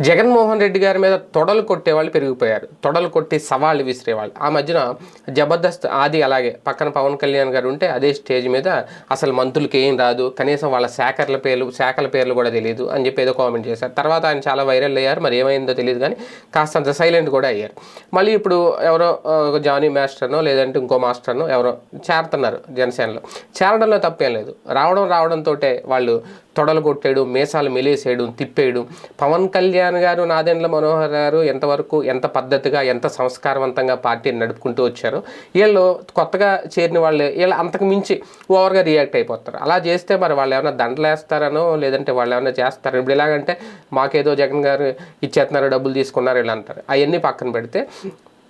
జగన్మోహన్ రెడ్డి గారి మీద తొడలు కొట్టేవాళ్ళు పెరిగిపోయారు. తొడలు కొట్టి సవాళ్ళు విసిరేవాళ్ళు. ఆ మధ్యన జబర్దస్త్ ఆది అలాగే పక్కన పవన్ కళ్యాణ్ గారు ఉంటే అదే స్టేజ్ మీద అసలు మంత్రులకి ఏం రాదు కనీసం వాళ్ళ శాఖల పేర్లు శాఖల పేర్లు కూడా తెలియదు అని చెప్పి ఏదో కామెంట్ చేశారు. తర్వాత ఆయన చాలా వైరల్ అయ్యారు మరి ఏమైందో తెలియదు కానీ కాస్తంత సైలెంట్ కూడా అయ్యారు. మళ్ళీ ఇప్పుడు ఎవరో ఒక జానీ మాస్టర్నో లేదంటే ఇంకో మాస్టర్నో ఎవరో చేరుతున్నారు జనసేనలో. చేరడంలో తప్పేం లేదు. రావడం రావడంతో వాళ్ళు తొడలు కొట్టేయడం మీసాలు మెలేసేయడం తిప్పేయడు. పవన్ కళ్యాణ్ గారు నాదెండ్ల మనోహర్ గారు ఎంతవరకు ఎంత పద్ధతిగా ఎంత సంస్కారవంతంగా పార్టీని నడుపుకుంటూ వచ్చారో వీళ్ళు కొత్తగా చేరిన వాళ్ళు వీళ్ళు అంతకు మించి ఓవర్గా రియాక్ట్ అయిపోతారు. అలా చేస్తే మరి వాళ్ళు ఏమైనా దండలేస్తారనో లేదంటే వాళ్ళు ఏమైనా చేస్తారో ఇప్పుడు ఎలాగంటే మాకేదో జగన్ గారు ఇచ్చేస్తున్నారు డబ్బులు తీసుకున్నారు ఇలా అంటారు. అవన్నీ పక్కన పెడితే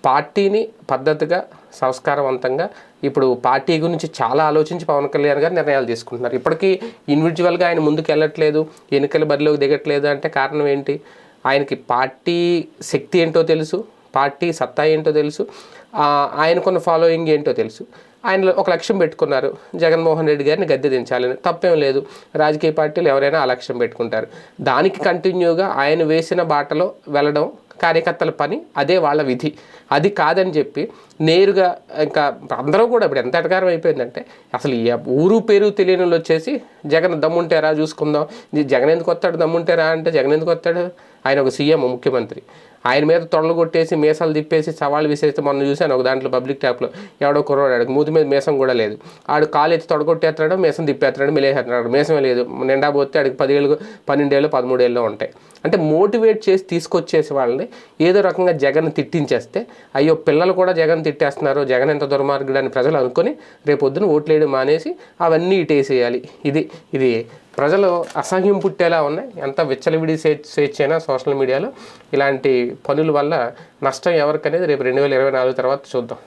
పార్టీని పద్ధతిగా సంస్కారవంతంగా ఇప్పుడు పార్టీ గురించి చాలా ఆలోచించి పవన్ కళ్యాణ్ గారు నిర్ణయాలు తీసుకుంటున్నారు. ఇప్పటికీ ఇండివిజువల్గా ఆయన ముందుకు వెళ్ళట్లేదు ఎన్నికల బరిలోకి దిగట్లేదు అంటే కారణం ఏంటి? ఆయనకి పార్టీ శక్తి ఏంటో తెలుసు పార్టీ సత్తా ఏంటో తెలుసు ఆయనకున్న ఫాలోయింగ్ ఏంటో తెలుసు. ఆయన ఒక లక్ష్యం పెట్టుకున్నారు జగన్మోహన్ రెడ్డి గారిని గద్దె దించాలని. తప్పేం లేదు రాజకీయ పార్టీలు ఎవరైనా ఆ లక్ష్యం పెట్టుకుంటారు. దానికి కంటిన్యూగా ఆయన వేసిన బాటలో వెళ్ళడం కార్యకర్తల పని అదే వాళ్ళ విధి. అది కాదని చెప్పి నేరుగా ఇంకా అందరూ కూడా ఇప్పుడు ఎంత అటకారం అయిపోయిందంటే అసలు ఈ ఊరు పేరు తెలియని వాళ్ళు వచ్చేసి జగన్ దమ్ముంటేరా చూసుకుందాం. జగన్ ఎందుకు వస్తాడు దమ్ముంటేరా అంటే జగన్ ఎందుకు వస్తాడు? ఆయన ఒక సీఎం ముఖ్యమంత్రి. ఆయన మీద తొడలు కొట్టేసి మీసాలు తిప్పేసి సవాళ్ళు విసిరిస్తే మొన్న చూశాను ఒక దాంట్లో పబ్లిక్ ట్యాప్లో. ఎవడో కుర్రాడు ఆడికి మూతి మీద మీసం కూడా లేదు. ఆడు కాలు ఎత్తి తొడగొట్టేస్తున్నాడు మీసం తిప్పేస్తున్నాడు మిలేసేస్తున్నాడు మీసమే లేదు. నిండా పోతే ఆడికి పదివేలు పన్నెండేళ్ళు పదమూడేళ్ళు ఉంటాయి. అంటే మోటివేట్ చేసి తీసుకొచ్చేసి వాళ్ళని ఏదో రకంగా జగన్ తిట్టించేస్తే అయ్యో పిల్లలు కూడా జగన్ తిట్టేస్తున్నారు జగన్ ఎంత దుర్మార్గుడు అని ప్రజలు అనుకొని రేపొద్దున ఓట్లేయడం మానేసి అవన్నీ ఇటేసేయాలి. ఇది ఇది ప్రజలు అసహ్యం పుట్టేలా ఉన్నాయి. ఎంత విచ్చలవిడి స్వేచ్ఛైనా అయినా సోషల్ మీడియాలో ఇలాంటి పనుల వల్ల నష్టం ఎవరికనేది రేపు రెండు వేల ఇరవై నాలుగు తర్వాత చూద్దాం.